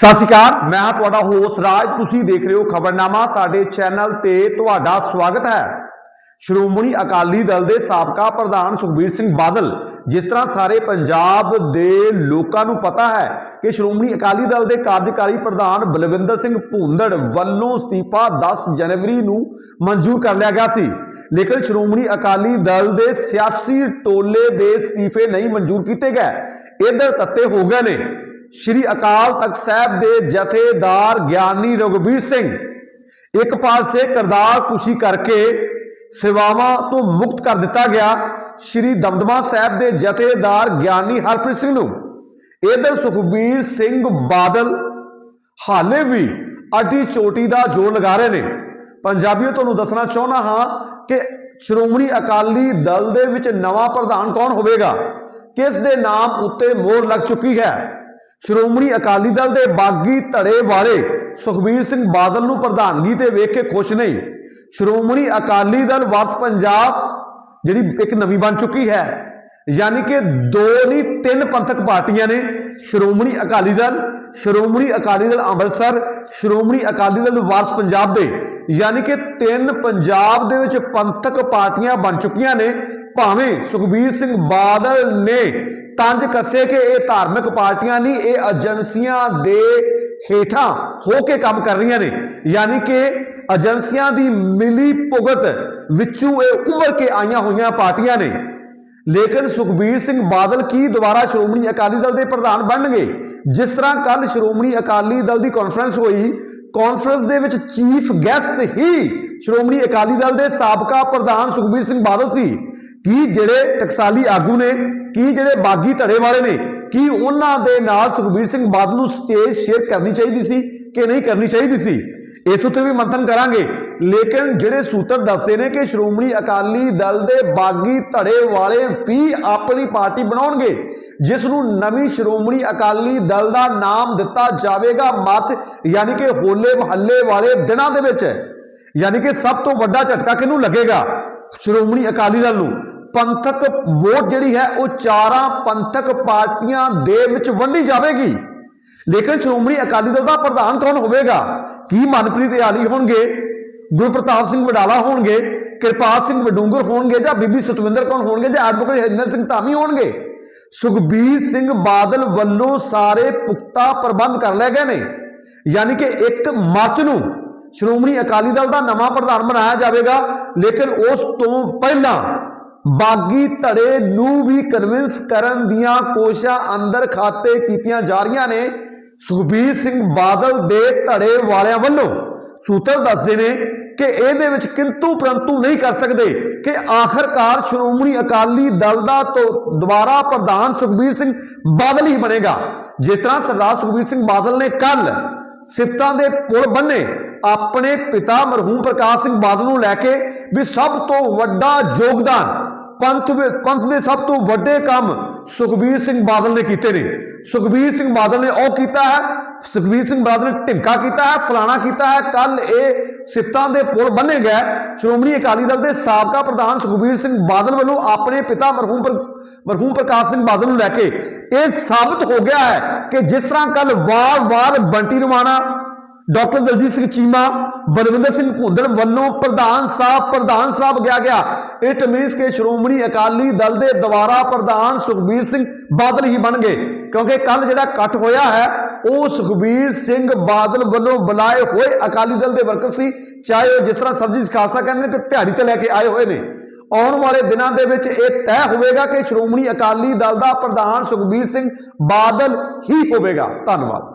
ਸਤਿ ਸ਼੍ਰੀ ਅਕਾਲ, ਮੈਂ ਹਾਂ ਤੁਹਾਡਾ ਹੋਸਟ ਰਾਜ। ਤੁਸੀਂ ਦੇਖ ਰਹੇ ਹੋ ਖਬਰਨਾਮਾ, ਸਾਡੇ ਚੈਨਲ ਤੇ ਤੁਹਾਡਾ ਸਵਾਗਤ ਹੈ। ਸ਼੍ਰੋਮਣੀ ਅਕਾਲੀ ਦਲ ਦੇ ਸਾਬਕਾ ਪ੍ਰਧਾਨ ਸੁਖਬੀਰ ਸਿੰਘ ਬਾਦਲ, ਜਿਸ ਤਰ੍ਹਾਂ ਸਾਰੇ ਪੰਜਾਬ ਦੇ ਲੋਕਾਂ ਨੂੰ ਪਤਾ ਹੈ ਕਿ ਸ਼੍ਰੋਮਣੀ ਅਕਾਲੀ ਦਲ ਦੇ ਕਾਰਜਕਾਰੀ ਪ੍ਰਧਾਨ ਬਲਵਿੰਦਰ ਸਿੰਘ ਭੂੰਦੜ ਵੱਲੋਂ ਅਸਤੀਫਾ 10 ਜਨਵਰੀ ਨੂੰ ਮਨਜ਼ੂਰ ਕਰ ਲਿਆ ਗਿਆ ਸੀ। ਲੇਕਿਨ ਸ਼੍ਰੋਮਣੀ ਅਕਾਲੀ ਦਲ ਦੇ ਸਿਆਸੀ ਟੋਲੇ ਦੇ ਅਸਤੀਫੇ ਨਹੀਂ ਮਨਜ਼ੂਰ ਕੀਤੇ ਗਏ। ਇਧਰ ਤੱਤੇ ਹੋ ਗਏ ਨੇ। ਸ਼੍ਰੀ ਅਕਾਲ ਤਖਤ ਸਾਹਿਬ ਦੇ ਜਥੇਦਾਰ ਗਿਆਨੀ ਰਘੁਬੀਰ ਸਿੰਘ। ਇੱਕ ਪਾਸੇ ਕਰਤਾਰ ਕੁਸ਼ੀ ਕਰਕੇ ਸੇਵਾਵਾਂ ਤੋਂ ਮੁਕਤ ਕਰ ਦਿੱਤਾ ਗਿਆ ਸ਼੍ਰੀ ਦਮਦਮਾ ਸਾਹਿਬ ਦੇ ਜਥੇਦਾਰ ਗਿਆਨੀ ਹਰਪ੍ਰੀਤ ਸਿੰਘ ਨੂੰ। ਇਧਰ ਸੁਖਬੀਰ ਸਿੰਘ ਬਾਦਲ ਹਾਲੇ ਵੀ ਅਟੀ ਚੋਟੀ ਦਾ ਜੋਰ ਲਗਾ ਰਹੇ ਨੇ। ਪੰਜਾਬੀਓ, ਤੁਹਾਨੂੰ ਦੱਸਣਾ ਚਾਹੁੰਦਾ ਹਾਂ ਕਿ ਸ਼੍ਰੋਮਣੀ ਅਕਾਲੀ ਦਲ ਦੇ ਵਿੱਚ ਨਵਾਂ ਪ੍ਰਧਾਨ ਕੌਣ ਹੋਵੇਗਾ? ਕਿਸ ਦੇ ਨਾਮ ਉੱਤੇ ਮੋਹਰ ਲੱਗ ਚੁੱਕੀ ਹੈ? ਸ਼੍ਰੋਮਣੀ ਅਕਾਲੀ ਦਲ ਦੇ ਬਾਗੀ ਧੜੇ ਵਾਲੇ ਸੁਖਬੀਰ ਸਿੰਘ ਬਾਦਲ ਨੂੰ ਪ੍ਰਧਾਨਗੀ ਤੇ ਵੇਖ ਕੇ ਖੁਸ਼ ਨਹੀਂ। ਸ਼੍ਰੋਮਣੀ ਅਕਾਲੀ ਦਲ ਵਾਰਸ ਪੰਜਾਬ ਜਿਹੜੀ ਇੱਕ ਨਵੀਂ ਬਣ ਚੁੱਕੀ ਹੈ, ਯਾਨੀ ਕਿ ਦੋ ਨਹੀਂ, ਤਿੰਨ ਪੰਥਕ ਪਾਰਟੀਆਂ ਨੇ ਸ਼੍ਰੋਮਣੀ ਅਕਾਲੀ ਦਲ, ਸ਼੍ਰੋਮਣੀ ਅਕਾਲੀ ਦਲ ਅੰਮ੍ਰਿਤਸਰ, ਸ਼੍ਰੋਮਣੀ ਅਕਾਲੀ ਦਲ ਵਾਰਸ ਪੰਜਾਬ ਦੇ, ਯਾਨੀ ਕਿ ਤਿੰਨ ਪੰਜਾਬ ਦੇ ਵਿੱਚ ਪੰਥਕ ਪਾਰਟੀਆਂ ਬਣ ਚੁੱਕੀਆਂ ਨੇ ਭਾਵੇਂ ਸੁਖਬੀਰ ਸਿੰਘ ਬਾਦਲ ਨੇ ਤੰਜ ਕੱਸੇ ਕਿ ਇਹ ਧਾਰਮਿਕ ਪਾਰਟੀਆਂ ਨਹੀਂ, ਇਹ ਏਜੰਸੀਆਂ ਦੇ ਹੇਠਾਂ ਹੋ ਕੇ ਕੰਮ ਕਰ ਰਹੀਆਂ ਨੇ। ਯਾਨੀ ਕਿ ਏਜੰਸੀਆਂ ਦੀ ਮਿਲੀ ਭੁਗਤ ਵਿੱਚੋਂ ਇਹ ਉੱਭਰ ਕੇ ਆਈਆਂ ਹੋਈਆਂ ਪਾਰਟੀਆਂ ਨੇ। ਲੇਕਿਨ ਸੁਖਬੀਰ ਸਿੰਘ ਬਾਦਲ ਕੀ ਦੁਬਾਰਾ ਸ਼੍ਰੋਮਣੀ ਅਕਾਲੀ ਦਲ ਦੇ ਪ੍ਰਧਾਨ ਬਣਨਗੇ? ਜਿਸ ਤਰ੍ਹਾਂ ਕੱਲ ਸ਼੍ਰੋਮਣੀ ਅਕਾਲੀ ਦਲ ਦੀ ਕਾਨਫਰੰਸ ਹੋਈ ਕਾਨਫਰੰਸ ਦੇ ਵਿੱਚ ਚੀਫ ਗੈਸਟ ਹੀ ਸ਼੍ਰੋਮਣੀ ਅਕਾਲੀ ਦਲ ਦੇ ਸਾਬਕਾ ਪ੍ਰਧਾਨ ਸੁਖਬੀਰ ਸਿੰਘ ਬਾਦਲ ਸੀ। ਕੀ ਜਿਹੜੇ ਟਕਸਾਲੀ ਆਗੂ ਨੇ, ਕੀ ਜਿਹੜੇ ਬਾਗੀ ਧੜੇ ਵਾਲੇ ਨੇ, ਕੀ ਉਹਨਾਂ ਦੇ ਨਾਲ ਸੁਖਬੀਰ ਸਿੰਘ ਬਾਦਲ ਨੂੰ ਸਟੇਜ ਸ਼ੇਅਰ ਕਰਨੀ ਚਾਹੀਦੀ ਸੀ ਕਿ ਨਹੀਂ ਕਰਨੀ ਚਾਹੀਦੀ ਸੀ? ਇਸ ਉੱਤੇ ਵੀ ਮੰਥਨ ਕਰਾਂਗੇ। ਲੇਕਿਨ ਜਿਹੜੇ ਸੂਤਰ ਦੱਸਦੇ ਨੇ ਕਿ ਸ਼੍ਰੋਮਣੀ ਅਕਾਲੀ ਦਲ ਦੇ ਬਾਗੀ ਧੜੇ ਵਾਲੇ ਵੀ ਆਪਣੀ ਪਾਰਟੀ ਬਣਾਉਣਗੇ, ਜਿਸ ਨੂੰ ਨਵੀਂ ਸ਼੍ਰੋਮਣੀ ਅਕਾਲੀ ਦਲ ਦਾ ਨਾਮ ਦਿੱਤਾ ਜਾਵੇਗਾ ਮੱਥ, ਯਾਨੀ ਕਿ ਹੋਲੇ ਮਹੱਲੇ ਵਾਲੇ ਦਿਨਾਂ ਦੇ ਵਿੱਚ। ਯਾਨੀ ਕਿ ਸਭ ਤੋਂ ਵੱਡਾ ਝਟਕਾ ਕਿਹਨੂੰ ਲੱਗੇਗਾ? ਸ਼੍ਰੋਮਣੀ ਅਕਾਲੀ ਦਲ ਨੂੰ। ਪੰਥਕ ਵੋਟ ਜਿਹੜੀ ਹੈ ਉਹ ਚਾਰਾਂ ਪੰਥਕ ਪਾਰਟੀਆਂ ਦੇ ਵਿੱਚ ਵੰਡੀ ਜਾਵੇਗੀ। ਲੇਕਿਨ ਸ਼੍ਰੋਮਣੀ ਅਕਾਲੀ ਦਲ ਦਾ ਪ੍ਰਧਾਨ ਕੌਣ ਹੋਵੇਗਾ? ਕੀ ਮਨਪ੍ਰੀਤ ਇਆਲੀ ਹੋਣਗੇ? ਗੁਰਪ੍ਰਤਾਪ ਸਿੰਘ ਵਡਾਲਾ ਹੋਣਗੇ? ਕਿਰਪਾਲ ਸਿੰਘ ਵਡੂੰਗਰ ਹੋਣਗੇ ਜਾਂ ਬੀਬੀ ਸਤਵਿੰਦਰ ਕੌਣ ਹੋਣਗੇ ਜਾਂ ਐਡਵੋਕੇਟ ਹਰਿੰਦਰ ਸਿੰਘ ਧਾਮੀ ਹੋਣਗੇ? ਸੁਖਬੀਰ ਸਿੰਘ ਬਾਦਲ ਵੱਲੋਂ ਸਾਰੇ ਪੁਖਤਾ ਪ੍ਰਬੰਧ ਕਰ ਲਏ ਗਏ ਨੇ। ਯਾਨੀ ਕਿ ਇੱਕ ਮਾਰਚ ਨੂੰ ਸ਼੍ਰੋਮਣੀ ਅਕਾਲੀ ਦਲ ਦਾ ਨਵਾਂ ਪ੍ਰਧਾਨ ਬਣਾਇਆ ਜਾਵੇਗਾ। ਲੇਕਿਨ ਉਸ ਤੋਂ ਪਹਿਲਾਂ ਬਾਗੀ ਧੜੇ ਨੂੰ ਵੀ ਕਨਵਿੰਸ ਕਰਨ ਦੀਆਂ ਕੋਸ਼ਿਸ਼ਾਂ ਅੰਦਰ ਖਾਤੇ ਕੀਤੀਆਂ ਜਾ ਰਹੀਆਂ ਨੇ। ਸੁਖਬੀਰ ਸਿੰਘ ਬਾਦਲ ਦੇ ਧੜੇ ਵਾਲਿਆਂ ਵੱਲੋਂ ਸੂਤਰ ਦੱਸਦੇ ਨੇ ਕਿ ਇਹਦੇ ਵਿੱਚ ਕਿੰਤੂ ਪ੍ਰੰਤੂ ਨਹੀਂ ਕਰ ਸਕਦੇ ਕਿ ਆਖਰਕਾਰ ਸ਼੍ਰੋਮਣੀ ਅਕਾਲੀ ਦਲ ਦਾ ਤੋਂ, ਦੁਬਾਰਾ ਪ੍ਰਧਾਨ ਸੁਖਬੀਰ ਸਿੰਘ ਬਾਦਲ ਹੀ ਬਣੇਗਾ। ਜਿਸ ਤਰ੍ਹਾਂ ਸਰਦਾਰ ਸੁਖਬੀਰ ਸਿੰਘ ਬਾਦਲ ਨੇ ਕੱਲ ਸਿਫਤਾਂ ਦੇ ਪੁਲ ਬੰਨੇ ਆਪਣੇ ਪਿਤਾ ਮਰਹੂਮ ਪ੍ਰਕਾਸ਼ ਸਿੰਘ ਬਾਦਲ ਨੂੰ ਲੈ ਕੇ ਵੀ ਸਭ ਤੋਂ ਵੱਡਾ ਯੋਗਦਾਨ ਪੰਥ ਵਿੱਚ ਪੰਥ ਦੇ ਸਭ ਤੋਂ ਵੱਡੇ ਕੰਮ ਸੁਖਬੀਰ ਸਿੰਘ ਬਾਦਲ ਨੇ ਕੀਤੇ ਨੇ। ਸੁਖਬੀਰ ਸਿੰਘ ਬਾਦਲ ਨੇ ਉਹ ਕੀਤਾ ਹੈ, ਸੁਖਬੀਰ ਸਿੰਘ ਬਾਦਲ ਨੇ ਢਿੰਕਾ ਕੀਤਾ ਹੈ, ਫਲਾਣਾ ਕੀਤਾ ਹੈ। ਕੱਲ ਇਹ ਸਿਫਤਾਂ ਦੇ ਪੁਲ ਬੰਨੇ ਗਏ। ਸ਼੍ਰੋਮਣੀ ਅਕਾਲੀ ਦਲ ਦੇ ਸਾਬਕਾ ਪ੍ਰਧਾਨ ਸੁਖਬੀਰ ਸਿੰਘ ਬਾਦਲ ਵੱਲੋਂ ਆਪਣੇ ਪਿਤਾ ਮਰਹੂਮ ਮਰਹੂਮ ਪ੍ਰਕਾਸ਼ ਸਿੰਘ ਬਾਦਲ ਨੂੰ ਲੈ ਕੇ ਇਹ ਸਾਬਤ ਹੋ ਗਿਆ ਹੈ ਕਿ ਜਿਸ ਤਰ੍ਹਾਂ ਕੱਲ ਵਾਰ-ਵਾਰ ਬੰਟੀ ਰਮਾਣਾ ਡਾਕਟਰ ਦਲਜੀਤ ਸਿੰਘ ਚੀਮਾ, ਬਲਵਿੰਦਰ ਸਿੰਘ ਭੁੰਦੜ ਵੱਲੋਂ ਪ੍ਰਧਾਨ ਸਾਹਿਬ ਪ੍ਰਧਾਨ ਸਾਹਿਬ ਗਿਆ ਗਿਆ ਇਟ ਮੀਨਸ ਕਿ ਸ਼੍ਰੋਮਣੀ ਅਕਾਲੀ ਦਲ ਦੇ ਦੁਆਰਾ ਪ੍ਰਧਾਨ ਸੁਖਬੀਰ ਸਿੰਘ ਬਾਦਲ ਹੀ ਬਣ ਗਏ, ਕਿਉਂਕਿ ਕੱਲ ਜਿਹੜਾ ਇਕੱਠ ਹੋਇਆ ਹੈ, ਉਹ ਸੁਖਬੀਰ ਸਿੰਘ ਬਾਦਲ ਵੱਲੋਂ ਬੁਲਾਏ ਹੋਏ ਅਕਾਲੀ ਦਲ ਦੇ ਵਰਕਰ ਸੀ, ਚਾਹੇ ਉਹ ਜਿਸ ਤਰ੍ਹਾਂ ਸਰਜੀਤ ਖਾਲਸਾ ਕਹਿੰਦੇ ਨੇ ਕਿ ਦਿਹਾੜੀ ਤੇ ਲੈ ਕੇ ਆਏ ਹੋਏ ਨੇ। ਆਉਣ ਵਾਲੇ ਦਿਨਾਂ ਦੇ ਵਿੱਚ ਇਹ ਤੈਅ ਹੋਵੇਗਾ ਕਿ ਸ਼੍ਰੋਮਣੀ ਅਕਾਲੀ ਦਲ ਦਾ ਪ੍ਰਧਾਨ ਸੁਖਬੀਰ ਸਿੰਘ ਬਾਦਲ ਹੀ ਹੋਵੇਗਾ। ਧੰਨਵਾਦ।